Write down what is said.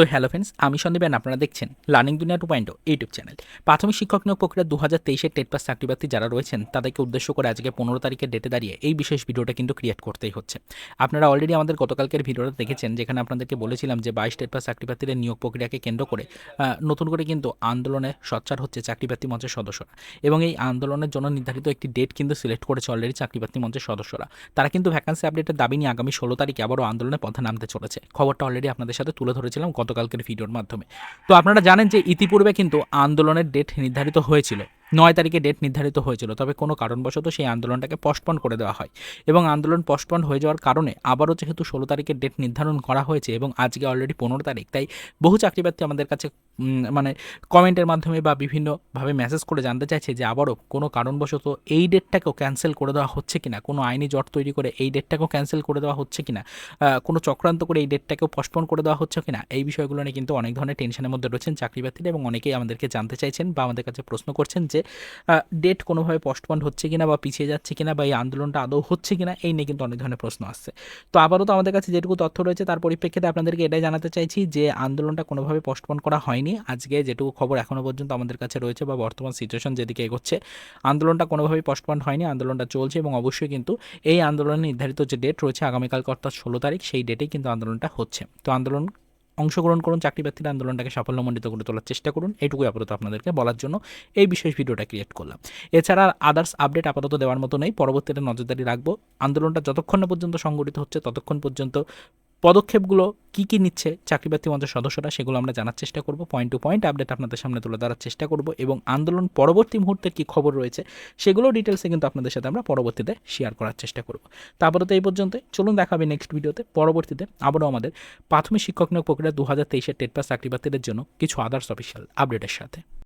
তো hello friends আমি সন্দীপেন আপনারা দেখছেন লার্নিং দুনিয়া টু পয়েন্ট ইউটিউব চ্যানেল। প্রাথমিক শিক্ষক নিয়োগ প্রক্রিয়া দু হাজার তেইশের টেট পাস চাকরিপ্রার্থী যারা রয়েছেন, তাদেরকে উদ্দেশ্য করে আজকে পনেরো তারিখের ডেটে দাঁড়িয়ে এই বিশেষ ভিডিওটা কিন্তু ক্রিয়েট করতেই হচ্ছে। আপনারা অলরেডি আমাদের গতকালকের ভিডিওটা দেখেছেন, যেখানে আপনাদেরকে বলেছিলাম যে বাইশ টেট পাস চাকরিপ্রার্থীদের নিয়োগ প্রক্রিয়াকে কেন্দ্র করে নতুন করে কিন্তু আন্দোলনে সচ্চার হচ্ছে চাকরিপ্রার্থী মঞ্চের সদস্যরা। এবং এই আন্দোলনের জন্য নির্ধারিত একটি ডেট কিন্তু সিলেক্ট করেছে অলরেডি চাকরিপ্রার্থী মঞ্চের সদস্যরা। তারা কিন্তু ভ্যাকান্সি আপডেটের দাবি নিয়ে আগামী ষোলো তারিখে আবারও আন্দোলনে পথে নামতে চলেছে। খবরটা অলরেডি আপনাদের সাথে তুলে ধরেছিলাম গতকালকের ভিডিওর মাধ্যমে। তো আপনারা জানেন যে ইতিপূর্বে কিন্তু আন্দোলনের ডেট নির্ধারিত হয়েছিল। নয় তারিখে ডেট নির্ধারিত হয়েছিল, তবে কোনো কারণবশত সেই আন্দোলনটাকে পোস্টপন করে দেওয়া হয় এবং আন্দোলন পোস্টপন হয়ে যাওয়ার কারণে আবারও যেহেতু ষোলো তারিখের ডেট নির্ধারণ করা হয়েছে এবং আজকে অলরেডি পনেরো তারিখ, তাই বহু চাকরিপ্রার্থী আমাদের কাছে মানে কমেন্টের মাধ্যমে বা বিভিন্নভাবে মেসেজ করে জানতে চাইছে যে আবারও কোনো কারণবশত এই ডেটটাকেও ক্যান্সেল করে দেওয়া হচ্ছে কিনা, কোনো আইনি জট তৈরি করে এই ডেটটাকেও ক্যান্সেল করে দেওয়া হচ্ছে কিনা কোনো চক্রান্ত করে এই ডেটটাকেও পোস্টপন করে দেওয়া হচ্ছে কিনা, এই বিষয়গুলো নিয়ে কিন্তু অনেক ধরনের টেনশনের মধ্যে রয়েছেন চাকরিপ্রার্থীরা এবং অনেকেই আমাদেরকে জানতে চাইছেন বা আমাদের কাছে প্রশ্ন করছেন যে ডেট কোনোভাবে পোস্টপন হচ্ছে কিনা বা পিছিয়ে যাচ্ছে কিনা বা এই আন্দোলনটা আদৌ হচ্ছে কিনা, এই নিয়ে কিন্তু অনেক ধরনের প্রশ্ন আসছে। তো আবারও তো আমাদের কাছে যেটুকু তথ্য রয়েছে, তার পরিপ্রেক্ষিতে আপনাদেরকে এটাই জানাতে চাইছি যে, আন্দোলনটা কোনোভাবে পোস্টপন করা হয়নি। আজকে যেটুকু খবর এখনও পর্যন্ত আমাদের কাছে রয়েছে বা বর্তমান সিচুয়েশন যেদিকে এগোচ্ছে, আন্দোলনটা কোনোভাবেই পোস্টপন হয়নি, আন্দোলনটা চলছে এবং অবশ্যই কিন্তু এই আন্দোলনের নির্ধারিত যে ডেট রয়েছে আগামীকালকে অর্থাৎ ষোলো তারিখ, সেই ডেটেই কিন্তু আন্দোলনটা হচ্ছে। তো আন্দোলন অংশগ্রহণ করুন, চাকরি প্রার্থীর আন্দোলনটাকে সাফল্যমণ্ডিত করে তোলার চেষ্টা করুন। এটুকুই আপাতত আপনাদেরকে বলার জন্য এই বিশেষ ভিডিওটা ক্রিয়েট করলাম। এছাড়া আদার্স আপডেট আপাতত দেওয়ার মতো নেই। পরবর্তীতে নজরদারি রাখব। আন্দোলনটা যতক্ষণ না পর্যন্ত সংগঠিত হচ্ছে, ততক্ষণ পর্যন্ত পদক্ষেপগুলো কী কী নিচ্ছে চাকরিপ্রার্থী মঞ্চের সদস্যরা, সেগুলো আমরা জানার চেষ্টা করব। পয়েন্ট টু পয়েন্ট আপডেট আপনাদের সামনে তুলে ধরার চেষ্টা করব এবং আন্দোলন পরবর্তী মুহূর্তের কী খবর রয়েছে, সেগুলো ডিটেলসে কিন্তু আপনাদের সাথে আমরা পরবর্তীতে শেয়ার করার চেষ্টা করব। তারপরে তো এই পর্যন্ত, চলুন দেখাবে নেক্সট ভিডিওতে পরবর্তীতে আবারও আমাদের প্রাথমিক শিক্ষক নিয়োগ প্রক্রিয়া দু হাজার তেইশের টেট পাস চাকরিপ্রার্থীদের জন্য কিছু আদার্স অফিসিয়াল আপডেটের সাথে।